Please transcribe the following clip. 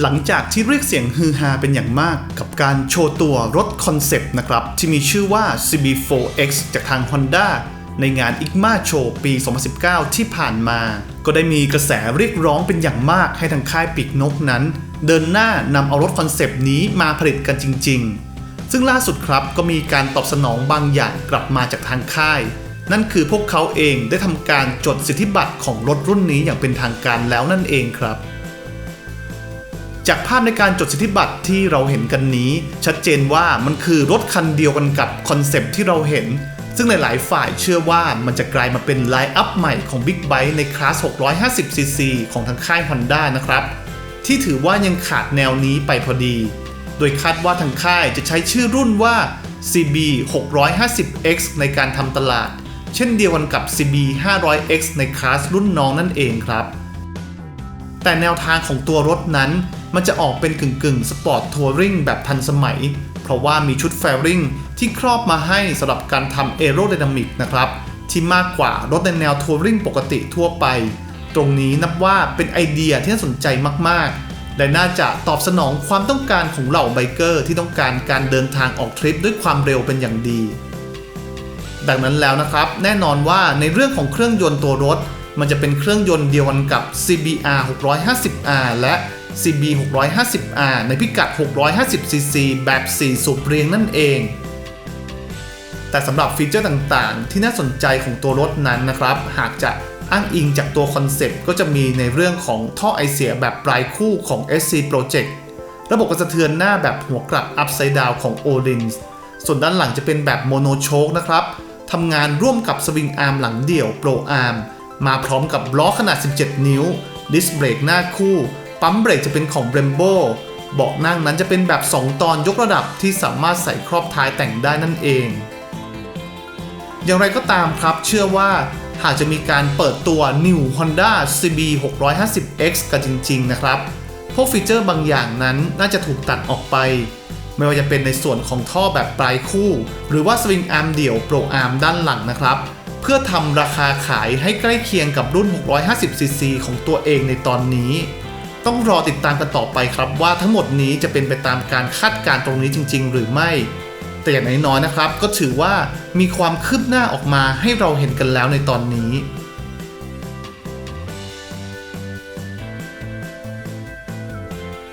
หลังจากที่เรียกเสียงฮือฮาเป็นอย่างมาก กับการโชว์ตัวรถคอนเซปต์นะครับ ที่มีชื่อว่า CB4X จากทาง Honda ในงาน ICMA Show ปี 2019 ที่ผ่านมา ก็ได้มีกระแสเรียกร้องเป็นอย่างมากให้ทางค่ายปีกนกนั้น เดินหน้านำเอารถคอนเซปต์นี้มาผลิตกันจริง ๆ ซึ่งล่าสุดครับก็มีการตอบสนองบางอย่างกลับมาจากทางค่าย นั่นคือพวกเขาเองได้ทำการจดสิทธิบัตรของรถรุ่นนี้อย่างเป็นทางการแล้วนั่นเองครับ จากภาพในการจดสิทธิบัตรที่เราเห็นกันนี้ ชัดเจนว่ามันคือรถคันเดียวกันกับคอนเซปต์ที่เราเห็น ซึ่งหลาย ๆ ฝ่ายเชื่อว่ามันจะกลายมาเป็นไลน์อัพใหม่ของ Big b i t e ในคลาส 650cc ของทางค่าย Honda นะครับ ที่ถือว่ายังขาดแนวนี้ไปพอดี โดยคาดว่าทางค่ายจะใช้ชื่อรุ่นว่า CB 650X ในการทำตลาด เช่นเดียวกันกับ CB 500X ในคลาสรุ่นน้องนั่นเองครับ แต่แนวทางของตัวรถนั้น มันจะออกเป็นกึ่งกึ่งสปอร์ตทัวริงแบบทันสมัย เพราะว่ามีชุดแฟริงที่ครอบมาให้สำหรับการทำเอโร d y นามิกนะครับ ที่มากกว่ารถในแนวทัวริงปกติทั่วไป ตรงนี้นับว่าเป็นไอเดียที่น่าสนใจมากๆ และน่าจะตอบสนองความต้องการของเหล่าไบเกอร์ที่ต้องการการเดินทางออกทริปด้วยความเร็วเป็นอย่างดี ดังนั้นแล้วนะครับ แน่นอนว่าในเรื่องของเครื่องยนต์ตัวรถ มันจะเป็นเครื่องยนต์เดียวกันกับ CBR 650R และ CB 650R ในพิกัด 650cc แบบ 4 สูบเรียงนั่นเอง แต่สำหรับฟีเจอร์ต่างๆ ที่น่าสนใจของตัวรถนั้นนะครับ หากจะอ้างอิงจากตัวคอนเซ็ปต์ก็จะมีในเรื่องของท่อไอเสียแบบปลายคู่ของ SC Project ระบบกระสะเทือนหน้าแบบหัวกลับ Upside Down ของ Odin ส่วนด้านหลังจะเป็นแบบโมโนโชคนะครับทำงานร่วมกับสวิงอาร์มหลังเดี่ยว Pro Arm มาพร้อมกับล้อขนาด 17 นิ้ว ดิสเบรกหน้าคู่ ปั๊มเบรกจะเป็นของ Brembo เบาะนั่งนั้นจะเป็นแบบ 2 ตอนยกระดับที่สามารถใส่ครอบท้ายแต่งได้นั่นเอง อย่างไรก็ตามครับเชื่อว่าหากจะมีการเปิดตัว New Honda CB 650X กันจริง ๆ นะครับ พวกฟีเจอร์บางอย่างนั้นน่าจะถูกตัดออกไป ไม่ว่าจะเป็นในส่วนของท่อแบบปลายคู่ หรือว่าสวิงอาร์มเดี่ยวโปรอาร์มด้านหลังนะครับ เพื่อทำราคาขายให้ใกล้เคียงกับรุ่น 650cc ของตัวเองในตอนนี้ ต้องรอติดตามกันต่อไปครับ ว่าทั้งหมดนี้จะเป็นไปตามการคาดการณ์ตรงนี้จริง ๆ หรือไม่ แต่อย่างน้อยๆนะครับ ก็ถือว่ามีความคืบหน้าออกมาให้เราเห็นกันแล้วในตอนนี้